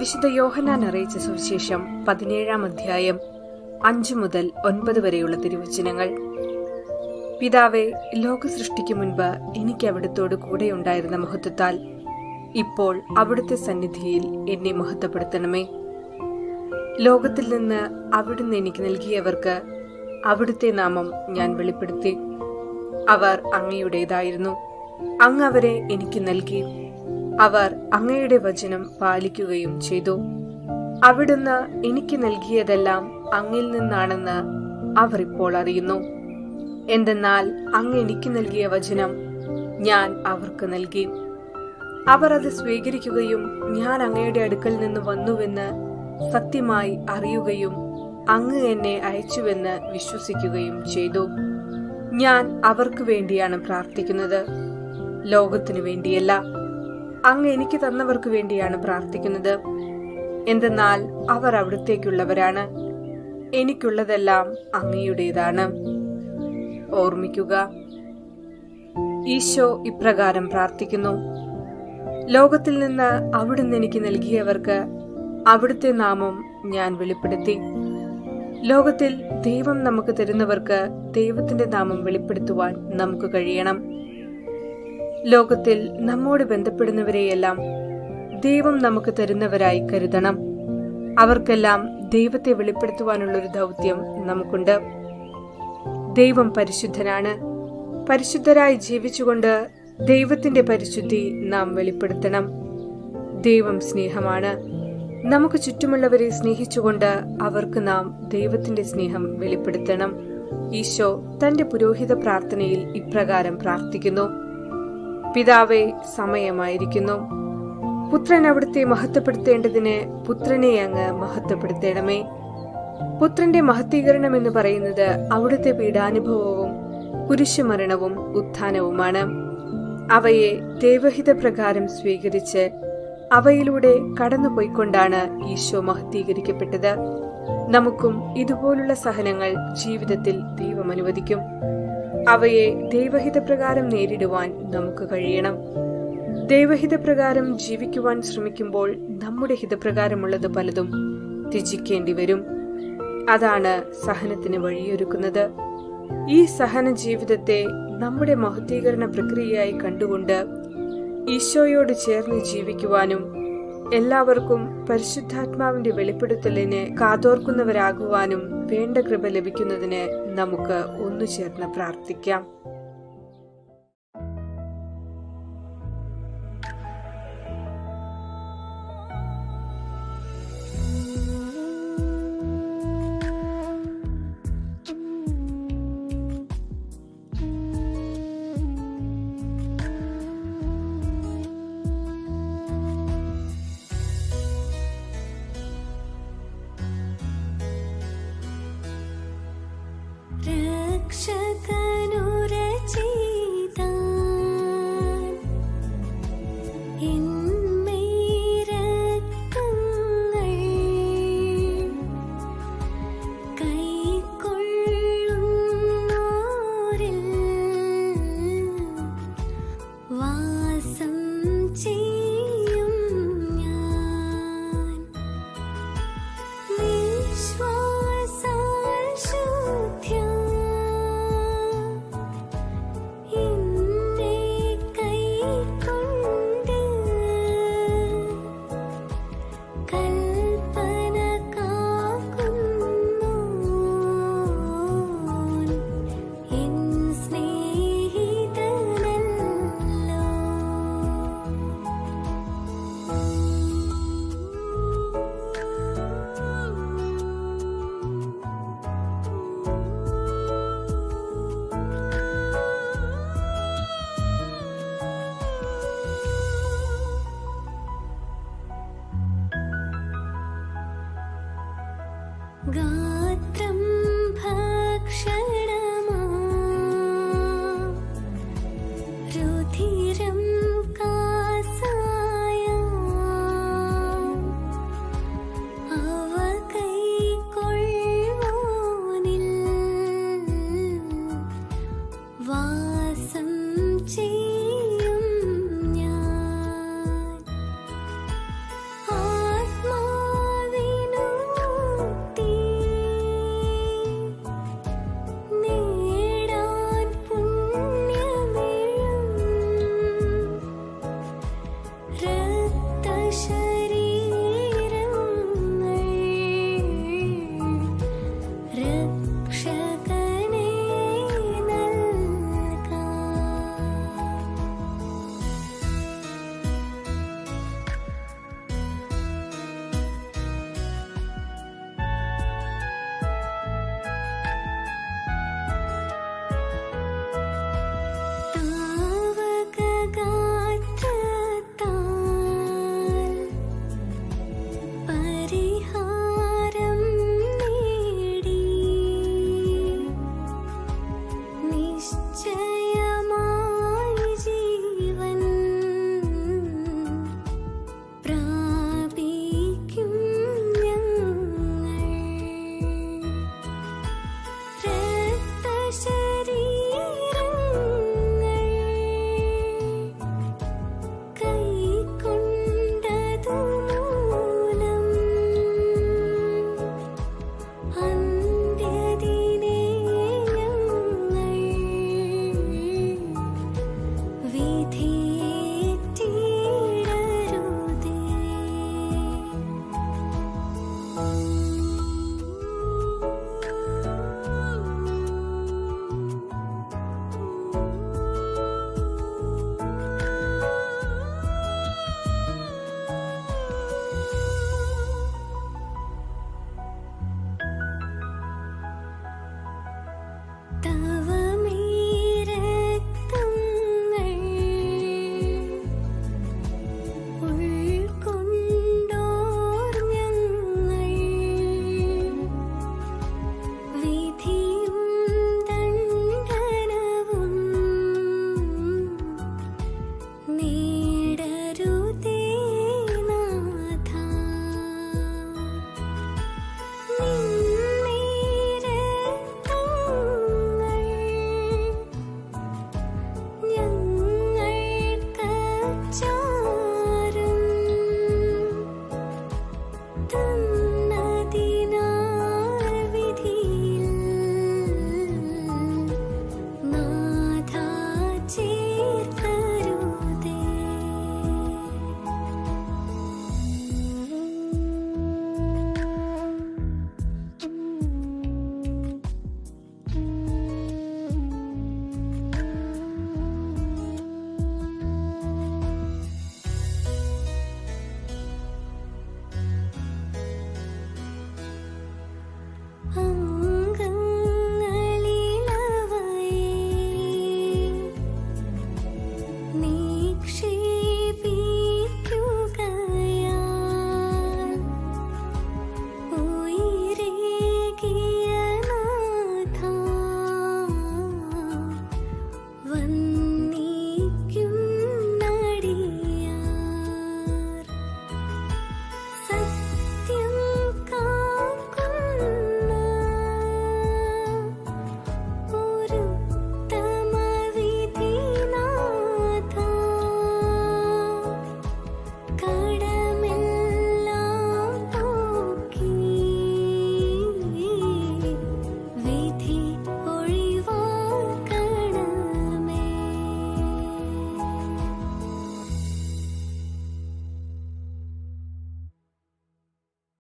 വിശുദ്ധ യോഹനാൻ അറിയിച്ച സുവിശേഷം പതിനേഴാം അധ്യായം അഞ്ചു മുതൽ ഒൻപത് വരെയുള്ള തിരുവചനങ്ങൾ. പിതാവെ ലോക സൃഷ്ടിക്കു മുൻപ് എനിക്ക് അവിടുത്തോട് കൂടെയുണ്ടായിരുന്ന മഹത്വത്താൽ ഇപ്പോൾ അവിടുത്തെ സന്നിധിയിൽ എന്നെ മഹത്വപ്പെടുത്തണമേ. ലോകത്തിൽ നിന്ന് അവിടുന്ന് എനിക്ക് നൽകിയവർക്ക് അവിടുത്തെ നാമം ഞാൻ വെളിപ്പെടുത്തി. അവർ അങ്ങയുടേതായിരുന്നു. അങ്ങ് അവരെ എനിക്ക് നൽകി. അവർ അങ്ങയുടെ വചനം പാലിക്കുകയും ചെയ്തു. അവിടുന്ന് എനിക്ക് നൽകിയതെല്ലാം അങ്ങിൽ നിന്നാണെന്ന് അവർ ഇപ്പോൾ അറിയുന്നു. എന്തെന്നാൽ അങ്ങ് എനിക്ക് നൽകിയ വചനം ഞാൻ അവർക്ക് നൽകി. അവർ അത് സ്വീകരിക്കുകയും ഞാൻ അങ്ങയുടെ അടുക്കൽ നിന്ന് വന്നുവെന്ന് സത്യമായി അറിയുകയും അങ്ങ് എന്നെ അയച്ചുവെന്ന് വിശ്വസിക്കുകയും ചെയ്തു. ഞാൻ അവർക്ക് വേണ്ടിയാണ് പ്രാർത്ഥിക്കുന്നത്. ലോകത്തിനു വേണ്ടിയല്ല. അങ്ങ് എനിക്ക് തന്നവർക്ക് വേണ്ടിയാണ് പ്രാർത്ഥിക്കുന്നത്. എന്തെന്നാൽ അവർ അവിടത്തേക്കുള്ളവരാണ്. എനിക്കുള്ളതെല്ലാം അങ്ങയുടേതാണ്. ഓർമ്മിക്കുക. ഈശോ ഇപ്രകാരം പ്രാർത്ഥിക്കുന്നു. ലോകത്തിൽ നിന്ന് അവിടുന്ന് എനിക്ക് നൽകിയവർക്ക് അവിടുത്തെ നാമം ഞാൻ വെളിപ്പെടുത്തി. ലോകത്തിൽ ദൈവം നമുക്ക് തരുന്നവർക്ക് ദൈവത്തിന്റെ നാമം വെളിപ്പെടുത്തുവാൻ നമുക്ക് കഴിയണം. ലോകത്തിൽ നമ്മോട് ബന്ധപ്പെടുന്നവരെയെല്ലാം ദൈവം നമുക്ക് തരുന്നവരായി കരുതണം. അവർക്കെല്ലാം ദൈവത്തെ വെളിപ്പെടുത്തുവാനുള്ള ഒരു ദൗത്യം നമുക്കുണ്ട്. ദൈവം പരിശുദ്ധനാണ്. പരിശുദ്ധരായി ജീവിച്ചുകൊണ്ട് ദൈവത്തിന്റെ പരിശുദ്ധി നാം വെളിപ്പെടുത്തണം. ദൈവം സ്നേഹമാണ്. നമുക്ക് ചുറ്റുമുള്ളവരെ സ്നേഹിച്ചുകൊണ്ട് അവർക്ക് നാം ദൈവത്തിന്റെ സ്നേഹം വെളിപ്പെടുത്തണം. ഈശോ തന്റെ പുരോഹിത പ്രാർത്ഥനയിൽ ഇപ്രകാരം പ്രാർത്ഥിക്കുന്നു. പിതാവേ സമയമായിരിക്കുന്നു. പുത്രൻ അവിടുത്തെ മഹത്വപ്പെടുത്തേണ്ടതിന് പുത്രനെ അങ്ങ് മഹത്വപ്പെടുത്തേണമേ. പുത്രന്റെ മഹത്വീകരണം എന്ന് പറയുന്നത് അവിടുത്തെ പീഡാനുഭവവും കുരിശുമരണവും ഉത്ഥാനവുമാണ്. അവയെ ദൈവഹിത പ്രകാരം സ്വീകരിച്ച് അവയിലൂടെ കടന്നുപോയിക്കൊണ്ടാണ് ഈശോ മഹത്വീകരിക്കപ്പെട്ടത്. നമുക്കും ഇതുപോലുള്ള സഹനങ്ങൾ ജീവിതത്തിൽ ദൈവം അനുവദിക്കും അവയെ ദൈവഹിതപ്രകാരം നേരിടുവാൻ നമുക്ക് കഴിയണം. ദൈവഹിതപ്രകാരം ജീവിക്കുവാൻ ശ്രമിക്കുമ്പോൾ നമ്മുടെ ഹിതപ്രകാരമുള്ളത് പലതും ത്യജിക്കേണ്ടി വരും. അതാണ് സഹനത്തിന് വഴിയൊരുക്കുന്നത്. ഈ സഹന ജീവിതത്തെ നമ്മുടെ മഹത്വീകരണ പ്രക്രിയയായി കണ്ടുകൊണ്ട് ഈശോയോട് ചേർന്ന് ജീവിക്കുവാനും എല്ലാവർക്കും പരിശുദ്ധാത്മാവിന്റെ വെളിപ്പെടുത്തലിന് കാതോർക്കുന്നവരാകുവാനും വേണ്ട കൃപ ലഭിക്കുന്നതിന് നമുക്ക് ഒന്നു ചേർന്ന് പ്രാർത്ഥിക്കാം. 更